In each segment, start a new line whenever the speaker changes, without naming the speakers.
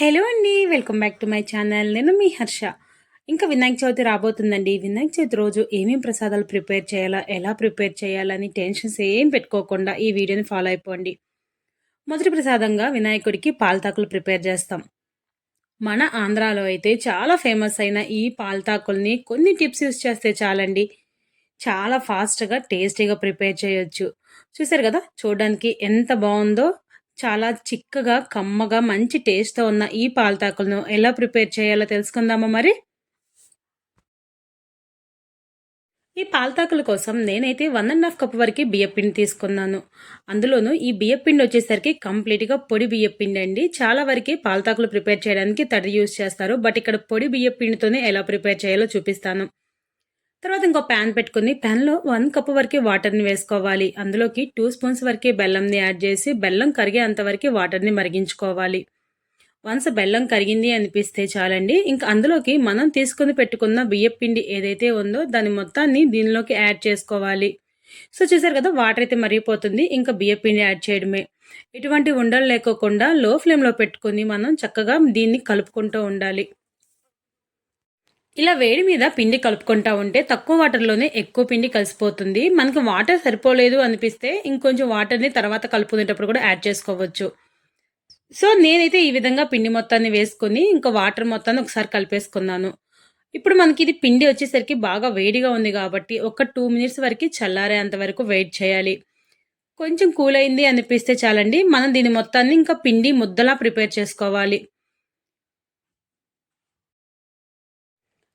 Hello అండి welcome back to my channel. నేను మీ హర్ష. ఇంకా వినాయక చవితి రాబోతుందండి. వినాయక చవితి రోజు ఏమేమి ప్రసాదాలు ప్రిపేర్ చేయాలా ఎలా ప్రిపేర్ చేయాలని టెన్షన్స్ ఏం పెట్టుకోకుండా ఈ వీడియోని ఫాలో అయిపోండి. మొదటి ప్రసాదంగా వినాయకుడికి పాలతాకులు ప్రిపేర్ చేస్తాం. మన ఆంధ్రాలో అయితే చాలా ఫేమస్ అయిన ఈ పాలతాకుల్ని కొన్ని టిప్స్ యూస్ చేస్తే చాలండి. చాలా ఫాస్ట్గా టేస్టీగా ప్రిపేర్ చేయొచ్చు. చూసారు కదా చూడడానికి ఎంత బాగుందో చాలా చిక్కగా కమ్మగా మంచి టేస్ట్తో ఉన్న ఈ పాలతాకులను ఎలా ప్రిపేర్ చేయాలో తెలుసుకుందామా మరి? ఈ పాలతాకుల కోసం నేనైతే వన్ అండ్ హాఫ్ కప్ వరకు బియ్యపిండి తీసుకున్నాను. అందులోనూ ఈ బియ్యపిండి వచ్చేసరికి కంప్లీట్గా పొడి బియ్యపిండి అండి. చాలా వరకు పాలతాకులు ప్రిపేర్ చేయడానికి తడి యూస్ చేస్తారు. బట్ ఇక్కడ పొడి బియ్యపిండితోనే ఎలా ప్రిపేర్ చేయాలో చూపిస్తాను. తర్వాత ఇంకో ప్యాన్ పెట్టుకుని ప్యాన్లో వన్ కప్ వరకు వాటర్ని వేసుకోవాలి. అందులోకి టూ స్పూన్స్ వరకు బెల్లంని యాడ్ చేసి బెల్లం కరిగేంత వరకు వాటర్ని మరిగించుకోవాలి. వన్స్ బెల్లం కరిగింది అనిపిస్తే చాలండి. ఇంకా అందులోకి మనం తీసుకుని పెట్టుకున్న బియ్యం పిండి ఏదైతే ఉందో దాని మొత్తాన్ని దీనిలోకి యాడ్ చేసుకోవాలి. సో చూసారు కదా వాటర్ అయితే మరిగిపోతుంది. ఇంకా బియ్యం పిండి యాడ్ చేయడమే. ఎటువంటి ఉండలు లేకోకుండా లో ఫ్లేమ్లో పెట్టుకుని మనం చక్కగా దీన్ని కలుపుకుంటూ ఉండాలి. ఇలా వేడి మీద పిండి కలుపుకుంటా ఉంటే తక్కువ వాటర్లోనే ఎక్కువ పిండి కలిసిపోతుంది. మనకు వాటర్ సరిపోలేదు అనిపిస్తే ఇంకొంచెం వాటర్ని తర్వాత కలుపుకునేటప్పుడు కూడా యాడ్ చేసుకోవచ్చు. సో నేనైతే ఈ విధంగా పిండి మొత్తాన్ని వేసుకొని ఇంకా వాటర్ మొత్తాన్ని ఒకసారి కలిపేసుకున్నాను. ఇప్పుడు మనకి ఇది పిండి వచ్చేసరికి బాగా వేడిగా ఉంది కాబట్టి ఒక టూ మినిట్స్ వరకు చల్లారేంత వరకు వెయిట్ చేయాలి. కొంచెం కూల్ అయింది అనిపిస్తే చాలండి. మనం దీని మొత్తాన్ని ఇంకా పిండి ముద్దలా ప్రిపేర్ చేసుకోవాలి.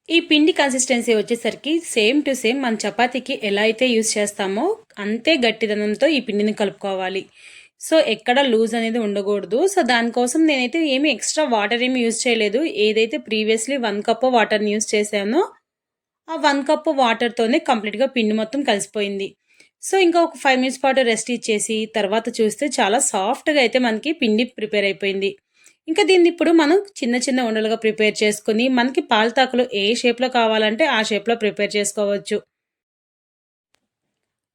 ఈ పిండి కన్సిస్టెన్సీ వచ్చేసరికి సేమ్ టు సేమ్ మన చపాతీకి ఎలా అయితే యూస్ చేస్తామో అంతే గట్టిదనంతో ఈ పిండిని కలుపుకోవాలి. సో ఎక్కడ లూజ్ అనేది ఉండకూడదు. సో దానికోసం నేనైతే ఏమి ఎక్స్ట్రా వాటర్ ఏమి యూజ్ చేయలేదు. ఏదైతే ప్రీవియస్లీ వన్ కప్ వాటర్ని యూజ్ చేశానో ఆ వన్ కప్ వాటర్తోనే కంప్లీట్గా పిండి మొత్తం కలిసిపోయింది. సో ఇంకా ఒక ఫైవ్ మినిట్స్ పాటు రెస్ట్ ఇచ్చేసి తర్వాత చూస్తే చాలా సాఫ్ట్గా అయితే మనకి పిండి ప్రిపేర్ అయిపోయింది. ఇంకా దీన్ని ఇప్పుడు మనం చిన్న చిన్న ఉండలుగా ప్రిపేర్ చేసుకుని మనకి పాలతాకులు ఏ షేప్లో కావాలంటే ఆ షేప్లో ప్రిపేర్ చేసుకోవచ్చు.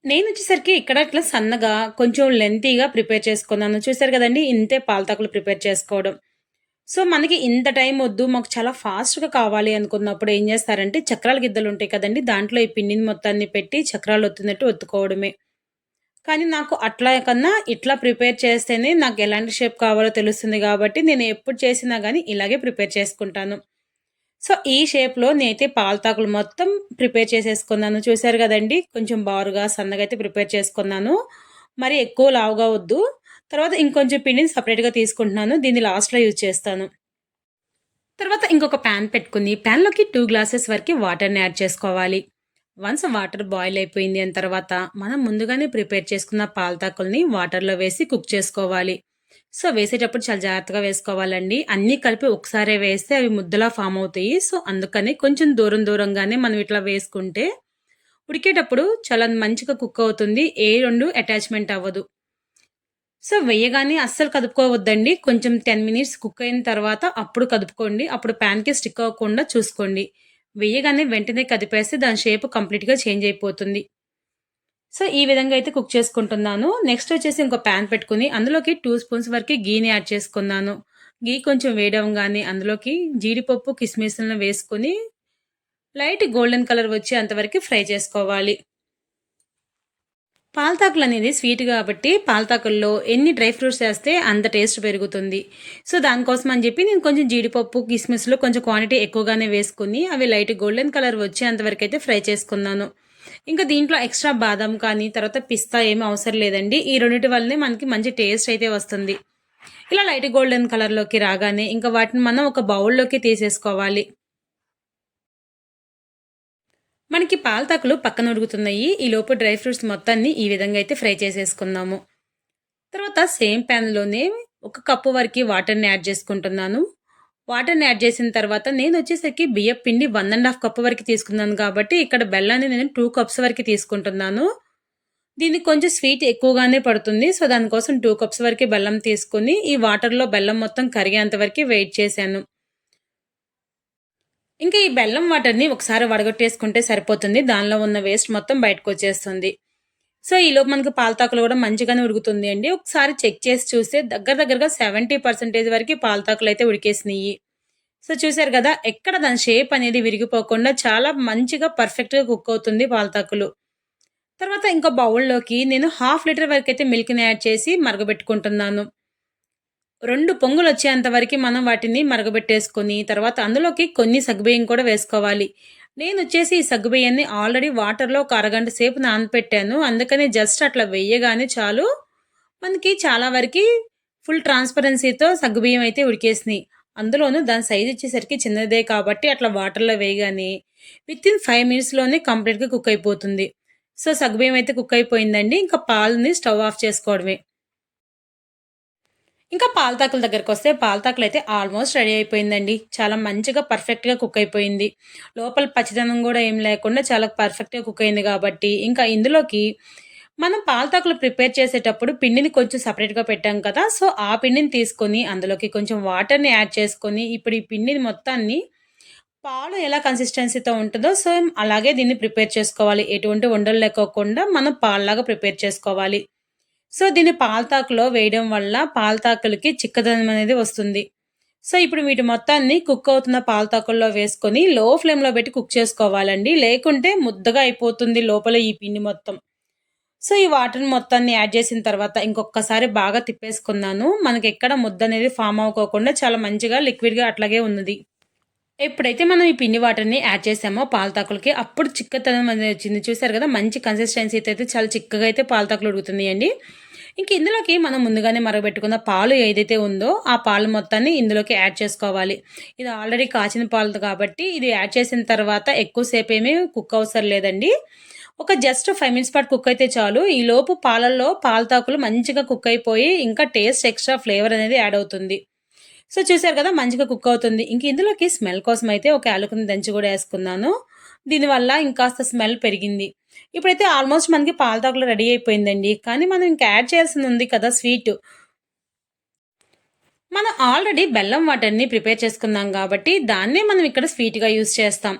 నేను వచ్చేసరికి ఇక్కడ ఇట్లా సన్నగా కొంచెం లెంతీగా ప్రిపేర్ చేసుకున్నాను. చూసారు కదండి? ఇంతే పాలతాకులు ప్రిపేర్ చేసుకోవడం. సో మనకి ఇంత టైం వద్దు మాకు చాలా ఫాస్ట్గా కావాలి అనుకున్నప్పుడు ఏం చేస్తారంటే చక్రాల గిద్దలు ఉంటాయి కదండి? దాంట్లో ఈ పిండిని మొత్తాన్ని పెట్టి చక్రాలు ఒత్తున్నట్టు ఒత్తుకోవడమే. కానీ నాకు అట్లా కన్నా ఇట్లా ప్రిపేర్ చేస్తేనే నాకు ఎలాంటి షేప్ కావాలో తెలుస్తుంది కాబట్టి నేను ఎప్పుడు చేసినా కానీ ఇలాగే ప్రిపేర్ చేసుకుంటాను. సో ఈ షేప్లో నేనైతే పాలతాకులు మొత్తం ప్రిపేర్ చేసేసుకున్నాను. చూశారు కదండి? కొంచెం బారుగా సన్నగా అయితే ప్రిపేర్ చేసుకున్నాను. మరి ఎక్కువ లావుగా వద్దు తర్వాత ఇంకొంచెం పిండిని సపరేట్గా తీసుకుంటున్నాను. దీన్ని లాస్ట్లో యూజ్ చేస్తాను. తర్వాత ఇంకొక ప్యాన్ పెట్టుకుని ప్యాన్లోకి టూ గ్లాసెస్ వరకు వాటర్ని యాడ్ చేసుకోవాలి. వన్స్ వాటర్ బాయిల్ అయిపోయింది అని తర్వాత మనం ముందుగానే ప్రిపేర్ చేసుకున్న పాలతాకుల్ని వాటర్లో వేసి కుక్ చేసుకోవాలి. సో వేసేటప్పుడు చాలా జాగ్రత్తగా వేసుకోవాలండి. అన్నీ కలిపి ఒకసారే వేస్తే అవి ముద్దలా ఫామ్ అవుతాయి. సో అందుకని కొంచెం దూరం దూరంగానే మనం ఇట్లా వేసుకుంటే ఉడికేటప్పుడు చాలా మంచిగా కుక్ అవుతుంది. ఏ రెండు అటాచ్మెంట్ అవ్వదు. సో వేయగానే అస్సలు కదుపుకోవద్దండి. కొంచెం టెన్ మినిట్స్ కుక్ అయిన తర్వాత అప్పుడు కదుపుకోండి. అప్పుడు ప్యాన్కి స్టిక్ అవ్వకుండా చూసుకోండి. వేయగానే వెంటనే కదిపేస్తే దాని షేప్ కంప్లీట్గా చేంజ్ అయిపోతుంది. సో ఈ విధంగా అయితే కుక్ చేసుకుంటున్నాను. నెక్స్ట్ వచ్చేసి ఇంకో ప్యాన్ పెట్టుకుని అందులోకి టూ స్పూన్స్ వరకు గీని యాడ్ చేసుకున్నాను. గీ కొంచెం వేయడంగానే అందులోకి జీడిపప్పు కిస్మిస్లను వేసుకొని లైట్ గోల్డెన్ కలర్ వచ్చే అంతవరకు ఫ్రై చేసుకోవాలి. పాలతాకులు అనేది స్వీట్ కాబట్టి పాలతాకుల్లో ఎన్ని డ్రై ఫ్రూట్స్ వేస్తే అంత టేస్ట్ పెరుగుతుంది. సో దానికోసం అని చెప్పి నేను కొంచెం జీడిపప్పు కిస్మిస్లో కొంచెం క్వాంటిటీ ఎక్కువగానే వేసుకుని అవి లైట్ గోల్డెన్ కలర్ వచ్చేంతవరకు అయితే ఫ్రై చేసుకున్నాను. ఇంకా దీంట్లో ఎక్స్ట్రా బాదం కానీ తర్వాత పిస్తా ఏమీ అవసరం లేదండి. ఈ రెండింటి వల్లనే మనకి మంచి టేస్ట్ అయితే వస్తుంది. ఇలా లైట్ గోల్డెన్ కలర్లోకి రాగానే ఇంకా వాటిని మనం ఒక బౌల్లోకి తీసేసుకోవాలి. మనకి పాలతాకులు పక్కన ఉడుకుతున్నాయి ఈ లోపు డ్రై ఫ్రూట్స్ మొత్తాన్ని ఈ విధంగా అయితే ఫ్రై చేసేసుకుందాము. తర్వాత సేమ్ ప్యాన్లోనే ఒక కప్పు వరకు వాటర్ని యాడ్ చేసుకుంటున్నాను. వాటర్ని యాడ్ చేసిన తర్వాత నేను వచ్చేసరికి బియ్యం పిండి వన్ అండ్ హాఫ్ కప్పు వరకు తీసుకున్నాను కాబట్టి ఇక్కడ బెల్లాన్ని నేను టూ కప్స్ వరకు తీసుకుంటున్నాను. దీనికి కొంచెం స్వీట్ ఎక్కువగానే పడుతుంది. సో దానికోసం టూ కప్స్ వరకు బెల్లం తీసుకుని ఈ వాటర్లో బెల్లం మొత్తం కరిగేంత వరకు వెయిట్ చేశాను. ఇంకా ఈ బెల్లం వాటర్ని ఒకసారి వడగొట్టేసుకుంటే సరిపోతుంది. దానిలో ఉన్న వేస్ట్ మొత్తం బయటకు వచ్చేస్తుంది సో ఈలోపు మనకి పాలతాకులు కూడా మంచిగానే ఉడుకుతుంది అండి. ఒకసారి చెక్ చేసి చూస్తే దగ్గర దగ్గరగా సెవెంటీ పర్సెంటేజ్ వరకు పాలతాకులు అయితే ఉడికేసినాయి. సో చూసారు కదా ఎక్కడ దాని షేప్ అనేది విరిగిపోకుండా చాలా మంచిగా పర్ఫెక్ట్గా కుక్ అవుతుంది పాలతాకులు తర్వాత ఇంకో బౌల్లోకి నేను హాఫ్ లీటర్ వరకు అయితే మిల్క్ని యాడ్ చేసి మరగబెట్టుకుంటున్నాను. రెండు పొంగులు వచ్చేంత వరకు మనం వాటిని మరగబెట్టేసుకొని తర్వాత అందులోకి కొన్ని సగ్గుబియ్యం కూడా వేసుకోవాలి. నేను వచ్చేసి ఈ సగ్గుబియ్యాన్ని ఆల్రెడీ వాటర్లో ఒక అరగంట సేపు నానపెట్టాను. అందుకని జస్ట్ అట్లా వేయగానే చాలు. మనకి చాలా వరకు ఫుల్ ట్రాన్స్పరెన్సీతో సగ్గుబియ్యం అయితే ఉడికేసినాయి. అందులోనూ దాని సైజ్ వచ్చేసరికి చిన్నదే కాబట్టి అట్లా వాటర్లో వేయగానే విత్ ఇన్ ఫైవ్ మినిట్స్లోనే కంప్లీట్గా కుక్ అయిపోతుంది. సో సగ్గుబియ్యం అయితే కుక్ అయిపోయిందండి. ఇంకా పాలని స్టవ్ ఆఫ్ చేసుకోవడమే. ఇంకా పాలతాకుల దగ్గరకు వస్తే పాలతాకులు అయితే ఆల్మోస్ట్ రెడీ అయిపోయిందండి. చాలా మంచిగా పర్ఫెక్ట్గా కుక్ అయిపోయింది. లోపల పచ్చిదనం కూడా ఏం లేకుండా చాలా పర్ఫెక్ట్గా కుక్ అయింది కాబట్టి ఇంకా ఇందులోకి మనం పాలతాకులు ప్రిపేర్ చేసేటప్పుడు పిండిని కొంచెం సపరేట్గా పెట్టాం కదా సో ఆ పిండిని తీసుకొని అందులోకి కొంచెం వాటర్ని యాడ్ చేసుకొని ఇప్పుడు ఈ పిండిని మొత్తాన్ని పాలు ఎలా కన్సిస్టెన్సీతో ఉంటుందో సో అలాగే దీన్ని ప్రిపేర్ చేసుకోవాలి. ఎటువంటి వండలు లేకోకుండా మనం పాలలాగా ప్రిపేర్ చేసుకోవాలి. సో దీన్ని పాలతాకులో వేయడం వల్ల పాలతాకులకి చిక్కదనం అనేది వస్తుంది. సో ఇప్పుడు వీటి మొత్తాన్ని కుక్ అవుతున్న పాలతాకుల్లో వేసుకొని లో ఫ్లేమ్లో పెట్టి కుక్ చేసుకోవాలండి. లేకుంటే ముద్దగా అయిపోతుంది లోపల ఈ పిండి మొత్తం. సో ఈ వాటర్ మొత్తాన్ని యాడ్ చేసిన తర్వాత ఇంకొకసారి బాగా తిప్పేసుకున్నాను. మనకి ఎక్కడ ముద్ద అనేది ఫామ్ అవ్వకోకుండా చాలా మంచిగా లిక్విడ్గా అట్లాగే ఉన్నది. ఎప్పుడైతే మనం ఈ పిండి వాటర్ని యాడ్ చేసామో పాలతాకులకి అప్పుడు చిక్కతనం అనేది వచ్చింది. చూసారు కదా మంచి కన్సిస్టెన్సీ అయితే చాలా చిక్కగా అయితే పాలతాకులు ఉడుకుతుంది అండి ఇంక ఇందులోకి మనం ముందుగానే మరగబెట్టుకున్న పాలు ఏదైతే ఉందో ఆ పాలు మొత్తాన్ని ఇందులోకి యాడ్ చేసుకోవాలి. ఇది ఆల్రెడీ కాచిన పాలు కాబట్టి ఇది యాడ్ చేసిన తర్వాత ఎక్కువసేపు ఏమీ కుక్ అవసరం లేదండి. ఒక జస్ట్ ఫైవ్ మినిట్స్ పాటు కుక్ అయితే చాలు. ఈ లోపు పాలల్లో పాలతాకులు మంచిగా కుక్ అయిపోయి ఇంకా టేస్ట్ ఎక్స్ట్రా ఫ్లేవర్ అనేది యాడ్ అవుతుంది. సో చూసారు కదా మంచిగా కుక్ అవుతుంది. ఇంక ఇందులోకి స్మెల్ కోసం అయితే ఒక యాలకుని దంచి కూడా వేసుకున్నాను. దీనివల్ల ఇంకాస్త స్మెల్ పెరిగింది. ఇప్పుడైతే ఆల్మోస్ట్ మనకి పాలతాకులు రెడీ అయిపోయిందండి. కానీ మనం ఇంకా యాడ్ చేయాల్సింది ఉంది కదా స్వీట్. మనం ఆల్రెడీ బెల్లం వాటర్ని ప్రిపేర్ చేసుకున్నాం కాబట్టి దాన్నే మనం ఇక్కడ స్వీట్గా యూస్ చేస్తాం.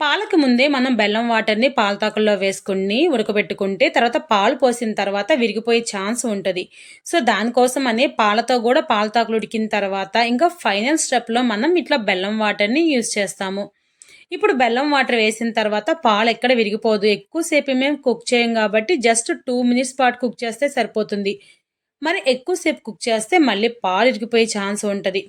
పాలకు ముందే మనం బెల్లం వాటర్ని పాలతాకుల్లో వేసుకుని ఉడకబెట్టుకుంటే తర్వాత పాలు పోసిన తర్వాత విరిగిపోయే ఛాన్స్ ఉంటుంది. సో దానికోసం అనే పాలతో కూడా పాలతాకులు ఉడికిన తర్వాత ఇంకా ఫైనల్ స్టెప్లో మనం ఇట్లా బెల్లం వాటర్ని యూజ్ చేస్తాము. ఇప్పుడు బెల్లం వాటర్ వేసిన తర్వాత పాలు ఎక్కడ విరిగిపోదు. ఎక్కువసేపు మేము కుక్ చేయం కాబట్టి జస్ట్ టూ మినిట్స్ పాటు కుక్ చేస్తే సరిపోతుంది. మరి ఎక్కువసేపు కుక్ చేస్తే మళ్ళీ పాలు ఇరిగిపోయే ఛాన్స్ ఉంటుంది.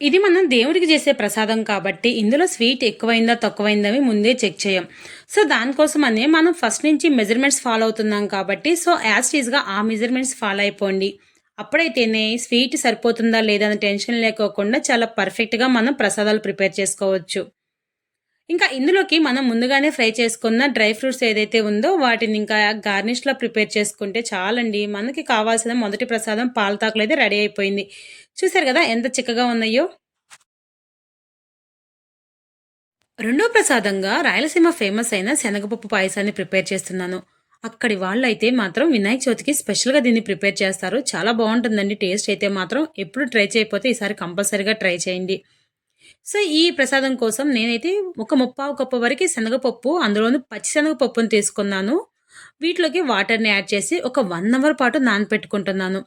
ఇది మనం దేవుడికి చేసే ప్రసాదం కాబట్టి ఇందులో స్వీట్ ఎక్కువైందా తక్కువైందా ముందే చెక్ చేయం. సో దానికోసం అనే మనం ఫస్ట్ నుంచి మెజర్మెంట్స్ ఫాలో అవుతున్నాం కాబట్టి సో యాజ్ ఈజ్గా ఆ మెజర్మెంట్స్ ఫాలో అయిపోండి. అప్పుడైతేనే స్వీట్ సరిపోతుందా లేదా అని టెన్షన్ లేకోకుండా చాలా పర్ఫెక్ట్గా మనం ప్రసాదాలు ప్రిపేర్ చేసుకోవచ్చు. ఇంకా ఇందులోకి మనం ముందుగానే ఫ్రై చేసుకున్న డ్రై ఫ్రూట్స్ ఏదైతే ఉందో వాటిని ఇంకా గార్నిష్లో ప్రిపేర్ చేసుకుంటే చాలండి. మనకి కావాల్సిన మొదటి ప్రసాదం పాలతాకులు అయితే రెడీ అయిపోయింది. చూసారు కదా ఎంత చిక్కగా ఉన్నాయో? రెండో ప్రసాదంగా రాయలసీమ ఫేమస్ అయిన శనగపప్పు పాయసాన్ని ప్రిపేర్ చేస్తున్నాను. అక్కడి వాళ్ళు అయితే మాత్రం వినాయక చవితికి స్పెషల్గా దీన్ని ప్రిపేర్ చేస్తారు. చాలా బాగుంటుందండి. టేస్ట్ అయితే మాత్రం ఎప్పుడు ట్రై చేయకపోతే ఈసారి కంపల్సరీగా ట్రై చేయండి. సో ఈ ప్రసాదం కోసం నేనైతే ఒక ముప్పావు కప్పు వరకు శనగపప్పు అందులోనూ పచ్చి శనగపప్పును తీసుకున్నాను. వీటిలోకి వాటర్ని యాడ్ చేసి ఒక వన్ అవర్ పాటు నానపెట్టుకుంటున్నాను.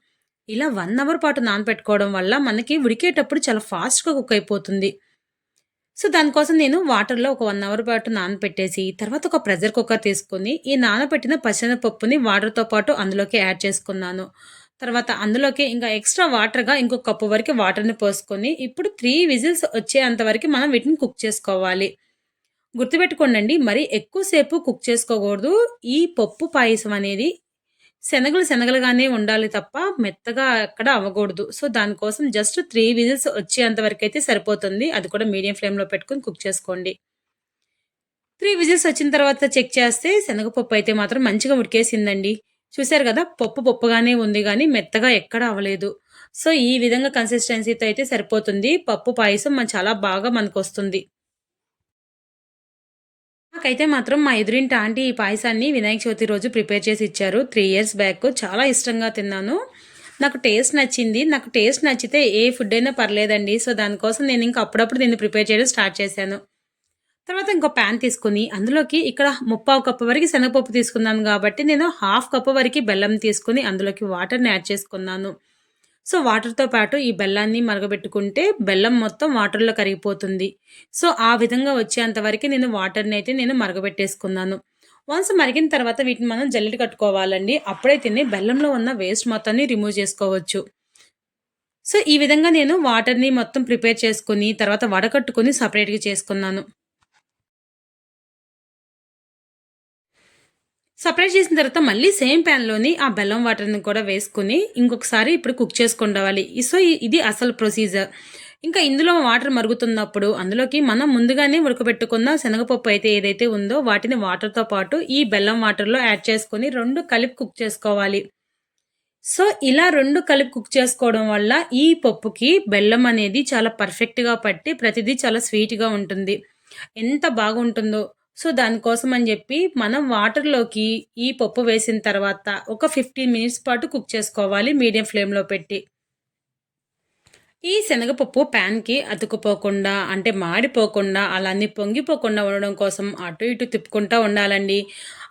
ఇలా వన్ అవర్ పాటు నానపెట్టుకోవడం వల్ల మనకి ఉడికేటప్పుడు చాలా ఫాస్ట్గా కుక్ అయిపోతుంది. సో దానికోసం నేను వాటర్లో ఒక వన్ అవర్ పాటు నానపెట్టేసి తర్వాత ఒక ప్రెషర్ కుక్కర్ తీసుకొని ఈ నానబెట్టిన పచ్చనపప్పుని వాటర్తో పాటు అందులోకి యాడ్ చేసుకున్నాను. తర్వాత అందులోకి ఇంకా ఎక్స్ట్రా వాటర్గా ఇంకొక కప్పు వరకు వాటర్ని పోసుకొని ఇప్పుడు త్రీ విజిల్స్ వచ్చేంత వరకు మనం వీటిని కుక్ చేసుకోవాలి. గుర్తుపెట్టుకోండి మరి ఎక్కువసేపు కుక్ చేసుకోకూడదు. ఈ పప్పు పాయసం అనేది శనగలు శనగలుగానే ఉండాలి తప్ప మెత్తగా ఎక్కడ అవ్వకూడదు. సో దానికోసం జస్ట్ త్రీ విజిల్స్ వచ్చేంత వరకు అయితే సరిపోతుంది. అది కూడా మీడియం ఫ్లేమ్లో పెట్టుకుని కుక్ చేసుకోండి. త్రీ విజిల్స్ వచ్చిన తర్వాత చెక్ చేస్తే శనగపప్పు అయితే మాత్రం మంచిగా ఉడికేసిందండి. చూశారు కదా? పప్పు పప్పుగానే ఉంది కానీ మెత్తగా ఎక్కడ అవ్వలేదు. సో ఈ విధంగా కన్సిస్టెన్సీతో అయితే సరిపోతుంది. పప్పు పాయసం మన చాలా బాగా మనకు వస్తుంది నాకైతే మాత్రం మా ఎదురింటి ఆంటీ ఈ పాయసాన్ని వినాయక చవితి రోజు ప్రిపేర్ చేసి ఇచ్చారు. Three years back. చాలా ఇష్టంగా తిన్నాను. నాకు టేస్ట్ నచ్చింది. నాకు టేస్ట్ నచ్చితే ఏ ఫుడ్ అయినా పర్లేదండి. సో దానికోసం నేను ఇంకా అప్పుడప్పుడు దీన్ని ప్రిపేర్ చేయడం స్టార్ట్ చేశాను. తర్వాత ఇంకో ప్యాన్ తీసుకొని అందులోకి ఇక్కడ ముప్పావు కప్పు వరకు శనగపప్పు తీసుకున్నాను కాబట్టి నేను హాఫ్ కప్పు వరకు బెల్లం తీసుకుని అందులోకి వాటర్ని యాడ్ చేసుకున్నాను. సో వాటర్తో పాటు ఈ బెల్లాన్ని మరగబెట్టుకుంటే బెల్లం మొత్తం వాటర్లో కరిగిపోతుంది. సో ఆ విధంగా వచ్చేంత వరకు నేను వాటర్ని అయితే నేను మరగబెట్టేసుకున్నాను. వన్స్ మరిగిన తర్వాత వీటిని మనం జల్లెడ కట్టుకోవాలండి. అప్పుడే తిని బెల్లంలో ఉన్న వేస్ట్ మొత్తాన్ని రిమూవ్ చేసుకోవచ్చు. సో ఈ విధంగా నేను వాటర్ని మొత్తం ప్రిపేర్ చేసుకుని తర్వాత వడకట్టుకొని సపరేట్గా చేసుకున్నాను. సపరేట్ చేసిన తర్వాత మళ్ళీ సేమ్ ప్యాన్లోని ఆ బెల్లం వాటర్ని కూడా వేసుకుని ఇంకొకసారి ఇప్పుడు కుక్ చేసుకోవాలి సో ఇది అసలు ప్రొసీజర్ ఇంకా ఇందులో వాటర్ మరుగుతున్నప్పుడు అందులోకి మనం ముందుగానే ఉడకబెట్టుకున్న శనగపప్పు అయితే ఏదైతే ఉందో వాటిని వాటర్తో పాటు ఈ బెల్లం వాటర్లో యాడ్ చేసుకొని రెండు కలిపి కుక్ చేసుకోవాలి. సో ఇలా రెండు కలిపి కుక్ చేసుకోవడం వల్ల ఈ పప్పుకి బెల్లం అనేది చాలా పర్ఫెక్ట్గా పట్టి ప్రతిదీ చాలా స్వీట్గా ఉంటుంది. ఎంత బాగుంటుందో సో దానికోసం అని చెప్పి మనం వాటర్లోకి ఈ పప్పు వేసిన తర్వాత ఒక ఫిఫ్టీన్ మినిట్స్ పాటు కుక్ చేసుకోవాలి మీడియం ఫ్లేమ్లో పెట్టి. ఈ శనగపప్పు ప్యాన్కి అతుకుపోకుండా అంటే మాడిపోకుండా అలానే పొంగిపోకుండా ఉండడం కోసం అటు ఇటు తిప్పుకుంటూ ఉండాలండి.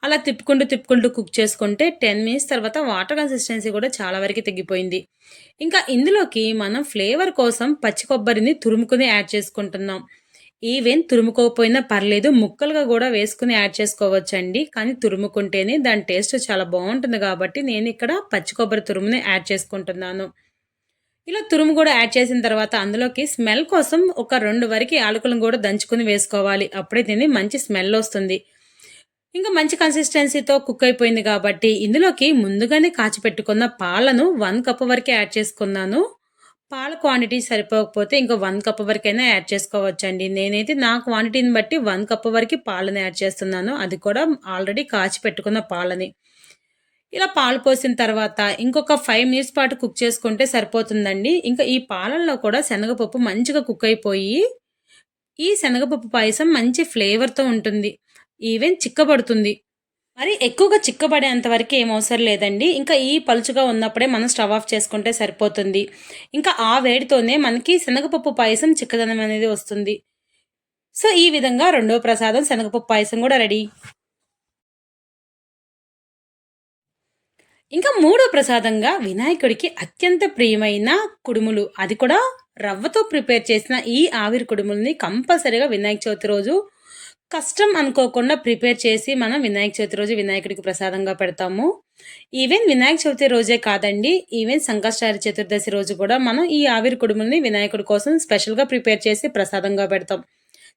అలా తిప్పుకుంటూ తిప్పుకుంటూ కుక్ చేసుకుంటే టెన్ మినిట్స్ తర్వాత వాటర్ కన్సిస్టెన్సీ కూడా చాలా వరకు తగ్గిపోయింది. ఇంకా ఇందులోకి మనం ఫ్లేవర్ కోసం పచ్చి కొబ్బరిని తురుముకుని యాడ్ చేసుకుంటున్నాం. ఈవెన్ తురుముకోకపోయినా పర్లేదు ముక్కలుగా కూడా వేసుకుని యాడ్ చేసుకోవచ్చండి. కానీ తురుముకుంటేనే దాని టేస్ట్ చాలా బాగుంటుంది కాబట్టి నేను ఇక్కడ పచ్చి కొబ్బరి తురుముని యాడ్ చేసుకుంటున్నాను. ఇలా తురుము కూడా యాడ్ చేసిన తర్వాత అందులోకి స్మెల్ కోసం ఒక రెండు వరకు ఆలుకలను కూడా దంచుకుని వేసుకోవాలి. అప్పుడే దీన్ని మంచి స్మెల్ వస్తుంది. ఇంకా మంచి కన్సిస్టెన్సీతో కుక్ అయిపోయింది కాబట్టి ఇందులోకి ముందుగానే కాచిపెట్టుకున్న పాలను వన్ కప్ వరకే యాడ్ చేసుకున్నాను. పాల క్వాంటిటీ సరిపోకపోతే ఇంకా వన్ కప్ వరకైనా యాడ్ చేసుకోవచ్చండి. నేనైతే నా క్వాంటిటీని బట్టి వన్ కప్ వరకు పాలని యాడ్ చేస్తున్నాను. అది కూడా ఆల్రెడీ కాచి పెట్టుకున్న పాలని. ఇలా పాలు పోసిన తర్వాత ఇంకొక ఫైవ్ మినిట్స్ పాటు కుక్ చేసుకుంటే సరిపోతుందండి. ఇంకా ఈ పాలల్లో కూడా శనగపప్పు మంచిగా కుక్ అయిపోయి ఈ శనగపప్పు పాయసం మంచి ఫ్లేవర్తో ఉంటుంది. ఈవెన్ చిక్కబడుతుంది. మరి ఎక్కువగా చిక్కబడేంత వరకు ఏం అవసరం లేదండి. ఇంకా ఈ పలుచుగా ఉన్నప్పుడే మనం స్టవ్ ఆఫ్ చేసుకుంటే సరిపోతుంది. ఇంకా ఆ వేడితోనే మనకి శనగపప్పు పాయసం చిక్కదనం అనేది వస్తుంది. సో ఈ విధంగా రెండో ప్రసాదం శనగపప్పు పాయసం కూడా రెడీ. ఇంకా మూడో ప్రసాదంగా వినాయకుడికి అత్యంత ప్రియమైన కుడుములు. అది కూడా రవ్వతో ప్రిపేర్ చేసిన ఈ ఆవిరి కుడుముల్ని కంపల్సరీగా వినాయక చవితి రోజు కష్టం అనుకోకుండా ప్రిపేర్ చేసి మనం వినాయక చవితి రోజు వినాయకుడికి ప్రసాదంగా పెడతాము. ఈవెన్ వినాయక చవితి రోజే కాదండి ఈవెన్ సంకష్టారి చతుర్దశి రోజు కూడా మనం ఈ ఆవిరి కుడుముల్ని వినాయకుడి కోసం స్పెషల్గా ప్రిపేర్ చేసి ప్రసాదంగా పెడతాం.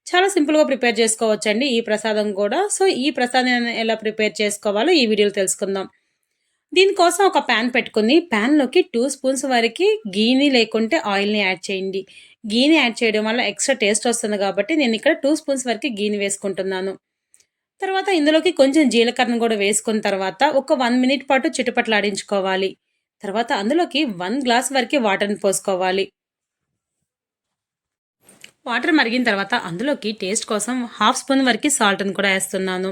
చాలా సింపుల్గా ప్రిపేర్ చేసుకోవచ్చండి ఈ ప్రసాదం కూడా. సో ఈ ప్రసాదాన్ని ఎలా ప్రిపేర్ చేసుకోవాలో ఈ వీడియోలో తెలుసుకుందాం. దీనికోసం ఒక ప్యాన్ పెట్టుకుని ప్యాన్లోకి టూ స్పూన్స్ వరకు గీని లేకుంటే ఆయిల్ని యాడ్ చేయండి. గీని యాడ్ చేయడం వల్ల ఎక్స్ట్రా టేస్ట్ వస్తుంది కాబట్టి నేను ఇక్కడ టూ స్పూన్స్ వరకు గీని వేసుకుంటున్నాను. తర్వాత ఇందులోకి కొంచెం జీలకర్రను కూడా వేసుకున్న తర్వాత ఒక వన్ మినిట్ పాటు చిటపట్లాడించుకోవాలి. తర్వాత అందులోకి వన్ గ్లాస్ వరకు వాటర్ని పోసుకోవాలి. వాటర్ మరిగిన తర్వాత అందులోకి టేస్ట్ కోసం హాఫ్ స్పూన్ వరకు సాల్ట్ని కూడా వేస్తున్నాను.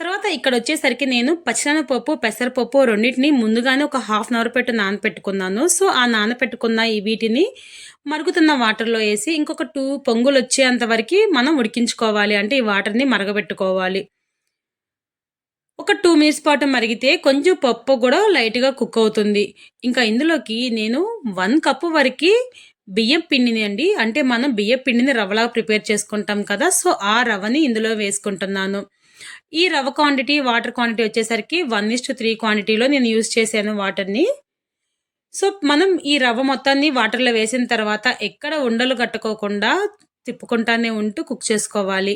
తర్వాత ఇక్కడ వచ్చేసరికి నేను పచ్చనపప్పు పెసరపప్పు రెండింటిని ముందుగానే ఒక హాఫ్ అన్ అవర్ పెట్టి నానపెట్టుకున్నాను. సో ఆ నానపెట్టుకున్న ఈ వీటిని మరుగుతున్న వాటర్లో వేసి ఇంకొక టూ పొంగులు వచ్చేంత వరకు మనం ఉడికించుకోవాలి. అంటే ఈ వాటర్ని మరగబెట్టుకోవాలి. ఒక టూ మినిట్స్ పాటు మరిగితే కొంచెం పప్పు కూడా లైట్గా కుక్ అవుతుంది. ఇంకా ఇందులోకి నేను వన్ కప్పు వరకు బియ్యం పిండిని అండి. అంటే మనం బియ్యం పిండిని రవ్వలాగా ప్రిపేర్ చేసుకుంటాం కదా సో ఆ రవ్వని ఇందులో వేసుకుంటున్నాను. ఈ రవ్వ క్వాంటిటీ వాటర్ క్వాంటిటీ వచ్చేసరికి వన్ ఇస్ టు త్రీ క్వాంటిటీలో నేను యూస్ చేశాను వాటర్ని సో మనం ఈ రవ్వ మొత్తాన్ని వాటర్లో వేసిన తర్వాత ఎక్కడ ఉండలు కట్టుకోకుండా తిప్పుకుంటానే ఉంటూ కుక్ చేసుకోవాలి.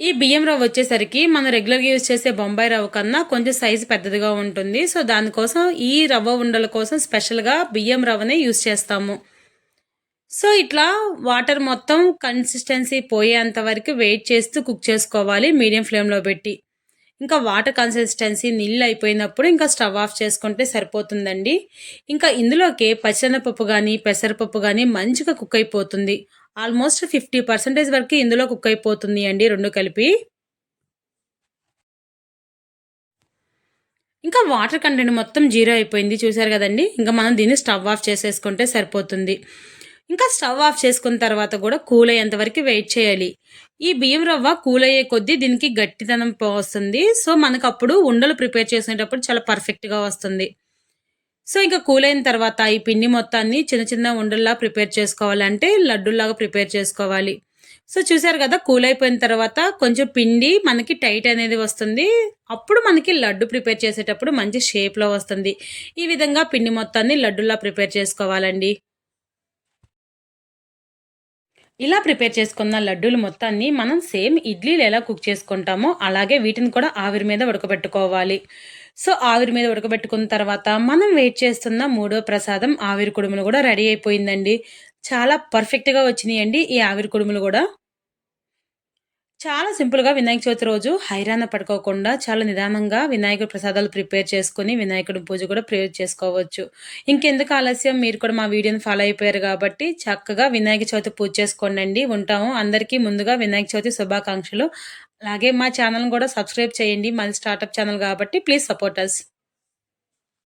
ఈ బియ్యం రవ్వ వచ్చేసరికి మనం రెగ్యులర్గా యూజ్ చేసే బొంబాయి రవ్వ కన్నా కొంచెం సైజు పెద్దదిగా ఉంటుంది. సో దానికోసం ఈ రవ్వ ఉండల కోసం స్పెషల్గా బియ్యం రవ్వనే యూజ్ చేస్తాము. సో ఇట్లా వాటర్ మొత్తం కన్సిస్టెన్సీ పోయేంత వరకు వెయిట్ చేస్తూ కుక్ చేసుకోవాలి మీడియం ఫ్లేమ్లో పెట్టి. ఇంకా వాటర్ కన్సిస్టెన్సీ నీళ్ళు అయిపోయినప్పుడు ఇంకా స్టవ్ ఆఫ్ చేసుకుంటే సరిపోతుందండి. ఇంకా ఇందులోకి పచ్చనపప్పు కానీ పెసరపప్పు కానీ మంచిగా కుక్ అయిపోతుంది. ఆల్మోస్ట్ ఫిఫ్టీ పర్సెంటేజ్ వరకు ఇందులో కుక్ అయిపోతుంది అండి రెండు కలిపి. ఇంకా వాటర్ కంటెంట్ మొత్తం జీరో అయిపోయింది చూసారు కదండి? ఇంకా మనం దీన్ని స్టవ్ ఆఫ్ చేసేసుకుంటే సరిపోతుంది. ఇంకా స్టవ్ ఆఫ్ చేసుకున్న తర్వాత కూడా కూల్ అయ్యేంత వరకు వెయిట్ చేయాలి. ఈ బియ్యం రవ్వ కూల్ అయ్యే కొద్దీ దీనికి గట్టితనం వస్తుంది. సో మనకు అప్పుడు ఉండలు ప్రిపేర్ చేసేటప్పుడు చాలా పర్ఫెక్ట్గా వస్తుంది. సో ఇంకా కూల్ అయిన తర్వాత ఈ పిండి మొత్తాన్ని చిన్న చిన్న ఉండల్లా ప్రిపేర్ చేసుకోవాలంటే లడ్డూలాగా ప్రిపేర్ చేసుకోవాలి. సో చూసారు కదా కూల్ అయిపోయిన తర్వాత కొంచెం పిండి మనకి టైట్ అనేది వస్తుంది. అప్పుడు మనకి లడ్డు ప్రిపేర్ చేసేటప్పుడు మంచి షేప్లో వస్తుంది. ఈ విధంగా పిండి మొత్తాన్ని లడ్డులా ప్రిపేర్ చేసుకోవాలండి. ఇలా ప్రిపేర్ చేసుకున్న లడ్డూలు మొత్తాన్ని మనం సేమ్ ఇడ్లీలు ఎలా కుక్ చేసుకుంటామో అలాగే వీటిని కూడా ఆవిరి మీద ఉడకబెట్టుకోవాలి. సో ఆవిరి మీద ఉడకబెట్టుకున్న తర్వాత మనం వెయిట్ చేస్తున్న మూడో ప్రసాదం ఆవిరి కుడుములు కూడా రెడీ అయిపోయిందండి. చాలా పర్ఫెక్ట్గా వచ్చినాయండి ఈ ఆవిరి కుడుములు కూడా. చాలా సింపుల్గా వినాయక చవితి రోజు హైరాణ పడుకోకుండా చాలా నిదానంగా వినాయకుడి ప్రసాదాలు ప్రిపేర్ చేసుకుని వినాయకుడి పూజ కూడా ప్రేర్ చేసుకోవచ్చు. ఇంకెందుకు ఆలస్యం? మీరు కూడా మా వీడియోని ఫాలో అయిపోయారు కాబట్టి చక్కగా వినాయక చవితి పూజ చేసుకోండి ఉంటాము. అందరికీ ముందుగా వినాయక చవితి శుభాకాంక్షలు. అలాగే మా ఛానల్ని కూడా సబ్స్క్రైబ్ చేయండి. మాది స్టార్టప్ ఛానల్ కాబట్టి ప్లీజ్ సపోర్ట్ అస్